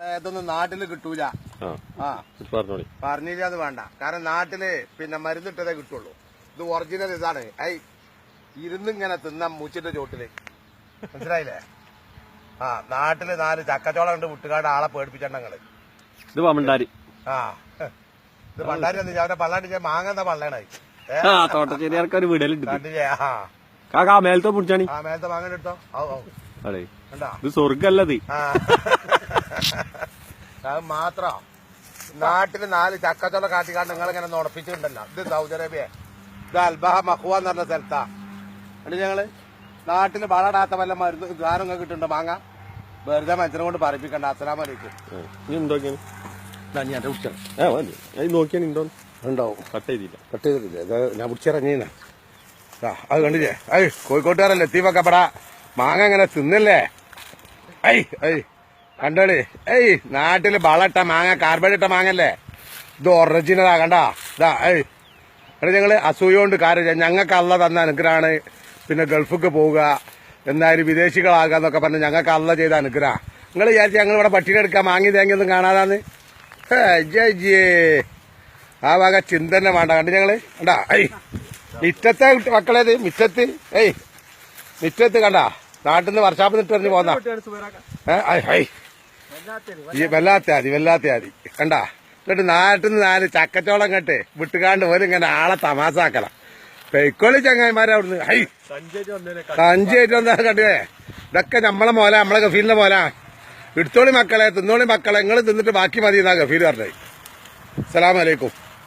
ഇതൊന്നും നാട്ടിൽ കിട്ടൂല. ആ. പറഞ്ഞില്ല അത് വേണ്ട. കാരണം നാട്ടിൽ പിന്നെ മരുന്നിട്ടതേ കിട്ടുള്ളൂ. ഇത് ഒറിജിനൽ ഇതാണ്. ഐ ഇരുന്നിങ്ങനെ തിന്ന മൂച്ചിന്റെ ചോട്ടിൽ. മനസ്സിലായില്ലേ? ആ നാട്ടിൽ നാല് ചക്കച്ചോളം കണ്ട് വിട്ടുകാട് ആളെ പേടിപ്പിച്ചെണ്ണങ്ങൾ ഇത് പമണ്ടാരി ആ. ഇത് പണ്ടാരി വന്ന് ഞാൻ മാങ്ങ എന്താ പള്ളേണായി ഒരു വീടലുണ്ട് കാക്കാ മേലത്തെ പിടിച്ചാണി. ആ മേലത്തെ മാങ്ങ എടുത്തോ? ഇത് സ്വർഗല്ലത്. അത് മാത്രം. നാട്ടിൽ നാല് ചക്കച്ചുള്ള കാട്ടിക്കാണ്ട് നിങ്ങൾ ഇങ്ങനെ ഉറപ്പിച്ചിട്ടുണ്ടല്ലോ. ഇത് സൗദി അറേബ്യ ഇത് അൽബഹ മഹുവ എന്ന് പറഞ്ഞ സ്ഥലത്താ. എന്നിട്ട് ഞങ്ങൾ? നാട്ടിൽ വളടാത്ത വല്ല മരുന്ന് ദ്വാരം ഒക്കെ കിട്ടുന്നുണ്ട്? മാങ്ങ? വെറുതെ മനുഷ്യനെ കൊണ്ട് പറയിപ്പിക്കണ്ട. അസലാമലേക്കും അത് നോക്കിയാണ് ഉണ്ടോ ഉണ്ടാവും. കട്ട് ചെയ്തില്ല. കട്ട് ചെയ്തിട്ടില്ല. ഇത് ഞാൻ പിടിച്ചിറങ്ങിയെന്നാ ആ അത് കണ്ടില്ലേ? ഐ കോഴിക്കോട്ടുകാരല്ലേ? തീ വെക്കപ്പെടാ. മാങ്ങ ഇങ്ങനെ തിന്നല്ലേ? ഐ ഐ. കണ്ടോളി. ഏയ് നാട്ടിൽ ബളട്ട മാങ്ങ കാർബൈഡ് ഇട്ട മാങ്ങല്ലേ ഇത് ഒറിജിനലാ കണ്ടാ? ഇതാ ഏയ്. എന്നിട്ട് ഞങ്ങൾ അസൂയോണ്ട് കാര്യം ഞങ്ങൾക്ക് അല്ല തന്ന അനുഗ്രഹമാണ്. പിന്നെ ഗൾഫിക്ക് പോവുക എന്നാലും വിദേശികളാകാന്നൊക്കെ പറഞ്ഞ് ഞങ്ങൾക്ക് അല്ല ചെയ്ത അനുഗ്രഹ. നിങ്ങൾ വിചാരിച്ച് ഞങ്ങൾ ഇവിടെ പട്ടിണി എടുക്കാൻ മാങ്ങി തേങ്ങിയൊന്നും കാണാതാന്ന്? ഹേ, ജയ് ജയ്. ആ വക ചിന്ത വേണ്ട. കണ്ടു ഞങ്ങൾ? കണ്ടാ? ഐ മിറ്റത്തെ മക്കളേത്? മിറ്റത്ത്? ഏയ്. മിറ്റത്ത് കണ്ടാ? നാട്ടിൽ നിന്ന് വർഷാപ്പ് നിട്ട് എറിഞ്ഞ് പോന്നാ. ഏ വല്ലാത്ത ആദി വല്ലാത്ത ആദി കണ്ടാ? എന്നിട്ട് നാട്ടിൽ നിന്ന് നാല് ചക്കച്ചോളം കെട്ട് വിട്ടുകാണ്ട് പോലും ഇങ്ങനെ ആളെ തമാസാക്കല പെയ്ക്കോളി ചങ്ങായിമാരെ അവിടുന്ന്. ഹൈ! സഞ്ചായിട്ട് വന്നാ കണ്ടേ. ഇതൊക്കെ നമ്മളെ മോല നമ്മളെ ഗഫീലിന്റെ മോല. എടുത്തോളി മക്കളെ തിന്നോളി മക്കളെ. നിങ്ങൾ തിന്നിട്ട് ബാക്കി മതി എന്നാ ഗഫീൽ പറഞ്ഞത്. അസ്സലാമലൈക്കും